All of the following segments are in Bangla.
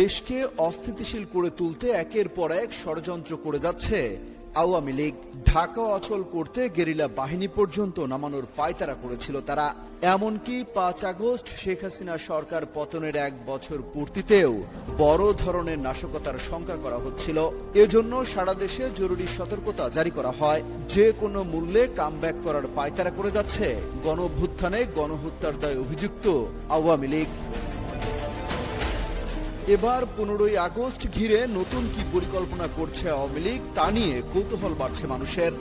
দেশকে অস্থিতিশীল করে তুলতে একের পর এক ষড়যন্ত্র করে যাচ্ছে। আওয়ামী লীগ ঢাকা অচল করতে গেরিলা বাহিনী পর্যন্ত নামানোর পায়তারা করেছিল তারা। এমনকি পাঁচ আগস্ট শেখ হাসিনা সরকার পতনের এক বছর পূর্তিতেও বড় ধরনের নাশকতার শঙ্কা করা হচ্ছিল। এজন্য সারা দেশে জরুরি সতর্কতা জারি করা হয়। যে কোনো মূল্যে কামব্যাক করার পায়তারা করে যাচ্ছে। গণভ্যুত্থানে গণহত্যার দায় অভিযুক্ত আওয়ামী লীগ। এবার পনেরোই আগস্ট ঘিরে নতুন কি পরিকল্পনা করছে আওয়ামী লীগ, তা নিয়ে কৌতূহল বাড়ছে মানুষের।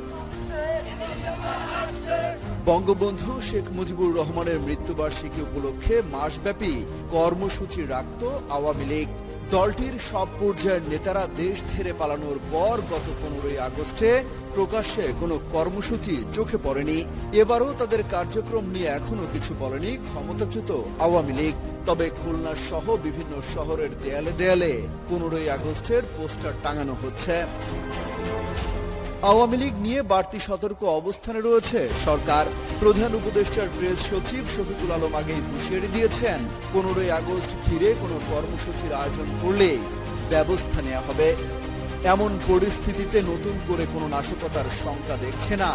বঙ্গবন্ধু শেখ মুজিবুর রহমানের মৃত্যুবার্ষিকী উপলক্ষে মাসব্যাপী কর্মসূচি রাখত আওয়ামী লীগ। দলটির সব পর্যায়ের নেতারা দেশ ছেড়ে পালানোর পর গত পনেরোই আগস্টে প্রকাশ্যে কোনো কর্মসূচি চোখে পড়েনি। এবারও তাদের কার্যক্রম নিয়ে এখনও কিছু বলেনি ক্ষমতাচ্যুত আওয়ামী লীগ। তবে খুলনা সহ বিভিন্ন শহরের দেয়ালে দেয়ালে পনেরোই আগস্টের পোস্টার টাঙানো হচ্ছে। আওয়ামী লীগ নিয়ে বাড়তি সতর্ক অবস্থানে রয়েছে সরকার। প্রধান উপদেষ্টার প্রেস সচিব শফিকুল আলম আগেই হুঁশিয়ারি দিয়েছেন, পনেরোই আগস্ট ঘিরে কোনো কর্মসূচির আয়োজন করলে ব্যবস্থা নেওয়া হবে। এমন পরিস্থিতিতে নতুন করে কোনো নাশকতার শঙ্কা দেখছে না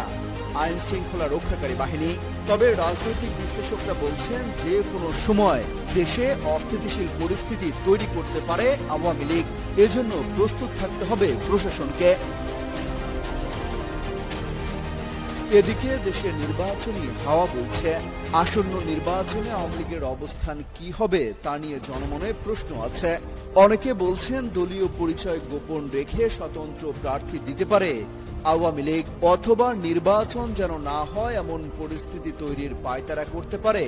আইন শৃঙ্খলা রক্ষাকারী বাহিনী। তবে রাজনৈতিক বিশ্লেষকরা বলছেন যে কোনো সময় দেশে অস্থিতিশীল পরিস্থিতি তৈরি করতে পারে আওয়ামী লীগ। এজন্য প্রস্তুত থাকতে হবে প্রশাসনকে। এদিকে দেশের নির্বাচনী হাওয়া বইছে আসন্ন নির্বাচনে আওয়ামী লীগের অবস্থান কি হবে তা নিয়ে জনমনে প্রশ্ন আছে। অনেকে বলছেন দলীয় পরিচয় গোপন রেখে স্বতন্ত্র প্রার্থী দিতে পারে আওয়ামী লীগ, অথবা নির্বাচন যেন না হয় এমন পরিস্থিতি তৈরির পায়তারা করতে পারে।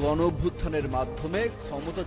গণভ্যুত্থানের মাধ্যমে ক্ষমতা